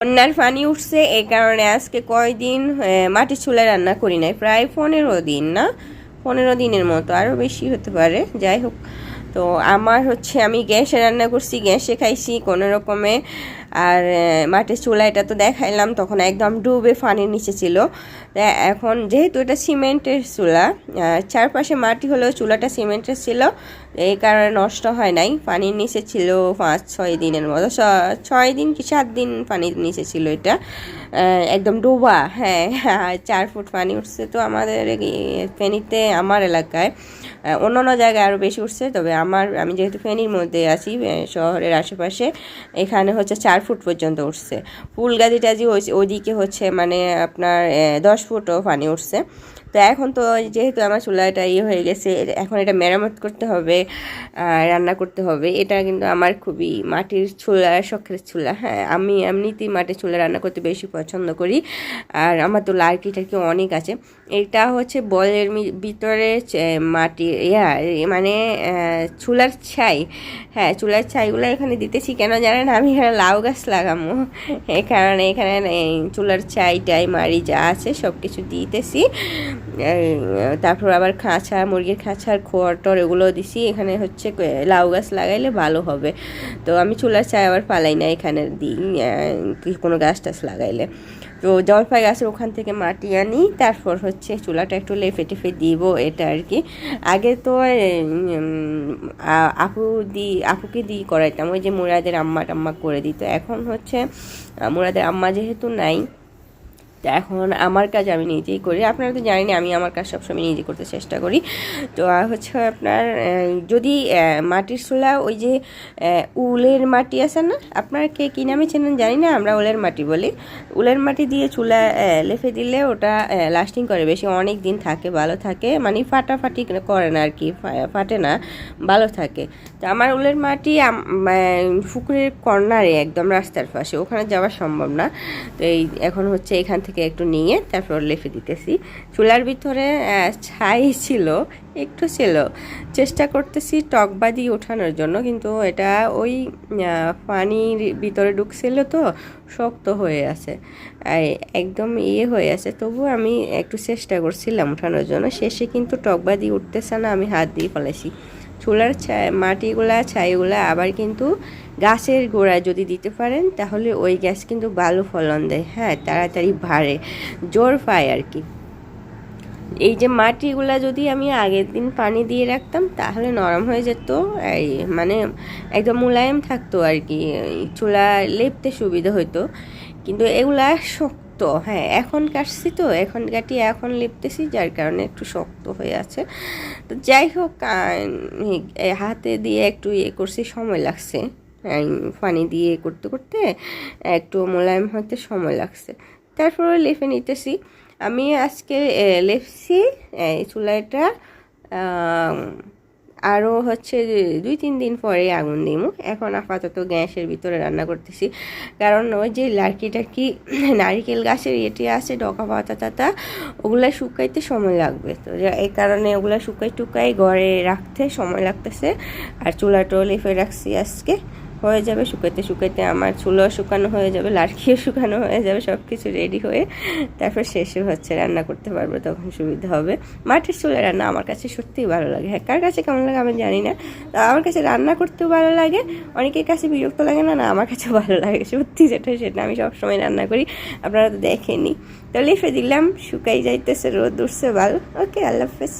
বন্যার পানি উঠছে এই কারণে আজকে কয়দিন মাটির চুলায় রান্না করি নাই। প্রায় পনেরো দিন, না? পনেরো দিনের মতো আরও বেশি হতে পারে, যাই হোক। তো আমার হচ্ছে, আমি গ্যাসে রান্না করছি, গ্যাসে খাইছি, কোনো রকমে আর মাটির চুলা এটা তো দেখাইলাম, তখন একদম ডুবে পানির নিচে ছিল। এখন যেহেতু এটা সিমেন্টের চুলা চারপাশে মাটি হলেও চুলাটা সিমেন্টের ছিল, এই কারণে নষ্ট হয় নাই। পানির নিচে ছিল পাঁচ, ছয় দিনের মতো ছয় দিন কি সাত দিন পানির নিচে ছিল এটা। একদম ডোবা হ্যাঁ চার ফুট পানি উঠছে তো আমাদের ফেনীতে, আমার এলাকায়। অন্য অন্য জায়গায় আরও বেশি উঠছে, তবে আমার, আমি যেহেতু ফেনীর মধ্যে আছি শহরের আশেপাশে, এখানে হচ্ছে চার ফুট পর্যন্ত উঠছে। টাজি ওই- ওইদিকে হচ্ছে মানে আপনার দশ ফুটও পানি উঠছে। তো এখন তো যেহেতু আমার চুলাটা ইয়ে হয়ে গেছে, এখন এটা মেরামত করতে হবে রান্না করতে হবে। এটা কিন্তু আমার খুবই মাটির চুলা, শখের চুলা। হ্যাঁ আমি এমনিতেই মাটির চুলা রান্না করতে বেশি পছন্দ করি। আর আমার তো লার্কি টার্কি অনেক আছে। এটা হচ্ছে বলের ভিতরে মাটি, ইয়া মানে চুলার ছাই। হ্যাঁ চুলার ছাইগুলো এখানে দিতেছি কেন জানেন? আমি এখানে লাউ গাছ লাগামো কারণে এখানে চুলার ছাই টাই মারি যা আছে সব কিছু দিতেছি। তারপর আবার খাঁচা, মুরগির খাঁচার খড় টর এগুলো দিছি। এখানে হচ্ছে লাউ গাছ লাগাইলে ভালো হবে। তো আমি চুলার চায় আবার পালাই না এখানে দিই কোনো গাছ টাছ লাগাইলে। তো জলপাই গাছের ওখান থেকে মাটি আনি, তারপর হচ্ছে চুলাটা একটু লেফে টেফে দিব এটা আর কি। আগে তো আপু দি, আপুকে দিয়ে করাইতাম, ওই যে মুরাদের আম্মা টাম্মা করে দিত। এখন হচ্ছে মুরাদের আম্মা যেহেতু নাই তো এখন আমার কাজ আমি নিজেই করি। আপনারা তো জানেন আমি আমার কাজ সবসময় নিজে করতে চেষ্টা করি। তো হচ্ছে আপনার যদি মাটির চুলা ওই যে উলের মাটি আছে না? আপনার কে, কী নামে চেনেন জানি না, আমরা উলের মাটি বলি। উলের মাটি দিয়ে চুলা লেফে দিলে ওটা লাস্টিং করে বেশি, অনেক দিন থাকে, ভালো থাকে। মানে ফাটাফাটি করে না আর কি ফাটে না, ভালো থাকে। তো আমার উলের মাটি পুকুরের কর্নারে একদম রাস্তার পাশে, ওখানে যাওয়া সম্ভব না। তো এই এখন হচ্ছে এখান থেকে একটু নিয়ে তারপর লেফে দিতেছি। চুলার ভিতরে ছাই ছিল, একটু ছিল। চেষ্টা করতেছি টকবাদি ওঠানোর জন্য, কিন্তু এটা ওই পানির ভিতরে ঢুকছিল তো, শক্ত হয়ে আছে। একদম ইয়ে হয়ে আছে। তবু আমি একটু চেষ্টা করছিলাম ওঠানোর জন্য। শেষে কিন্তু টক টকবাদি উঠতেছে না, আমি হাত দিয়ে ফেলেছি চুলার ছাই, মাটিগুলা, ছাইগুলা আবার কিন্তু গাছের গোড়ায় যদি দিতে পারেন, তাহলে ওই গ্যাস কিন্তু ভালো ফলন দেয়। হ্যাঁ তাড়াতাড়ি বাড়ে, জোর পায় আর কি। এই যে মাটিগুলা যদি আমি আগের দিন পানি দিয়ে রাখতাম, তাহলে নরম হয়ে যেত, এই মানে একদম মোলায়েম থাকতো আর কি চুলা লেপতে সুবিধা হতো কিন্তু এগুলা শক্ত হ্যাঁ এখন কাটছি তো, এখন কাটি, এখন লেপতেছি, যার কারণে একটু শক্ত হয়ে আছে। তো যাই হোক হাতে দিয়ে একটু ইয়ে করছি, সময় লাগছে। পানি দিয়ে করতে করতে একটু মোলায়েম হতে সময় লাগছে। তারপরে লেফে নিতেছি। আমি আজকে লেপছি, এই চুলাটা আরও হচ্ছে দুই, তিন দিন পরে আগুন দিমু এখন আপাতত গ্যাসের ভিতরে রান্না করতেছি। কারণ ওই যে লার্কি কি, নারিকেল গাছের ইয়েটি আছে ডকা পাতা টাতা, ওগুলা শুকাইতে সময় লাগবে। তো এই কারণে ওগুলো শুকাই টুকাই ঘরে রাখতে সময় লাগতেছে। আর চুলাটাও লেপে রাখছি আজকে। হয়ে যাবে, শুকাইতে শুকাইতে আমার চুলো শুকানো হয়ে যাবে, লাড়কিও শুকানো হয়ে যাবে সব কিছু রেডি হয়ে তারপর শেষে হচ্ছে রান্না করতে পারব, তখন সুবিধা হবে। মাটির চুলে রান্না আমার কাছে সত্যিই ভালো লাগে। হ্যাঁ কার কাছে কেমন লাগে আমি জানি না। আমার কাছে রান্না করতেও ভালো লাগে, অনেকের কাছে বিরক্ত লাগে না না, আমার কাছে ভালো লাগে, সত্যি যেটা সেটা আমি সবসময় রান্না করি, আপনারা তো দেখেনি তো লিফে দিলাম, শুকাই যাইতেছে, রোদ উঠছে, ভালো। ওকে আল্লাহ হাফেজ।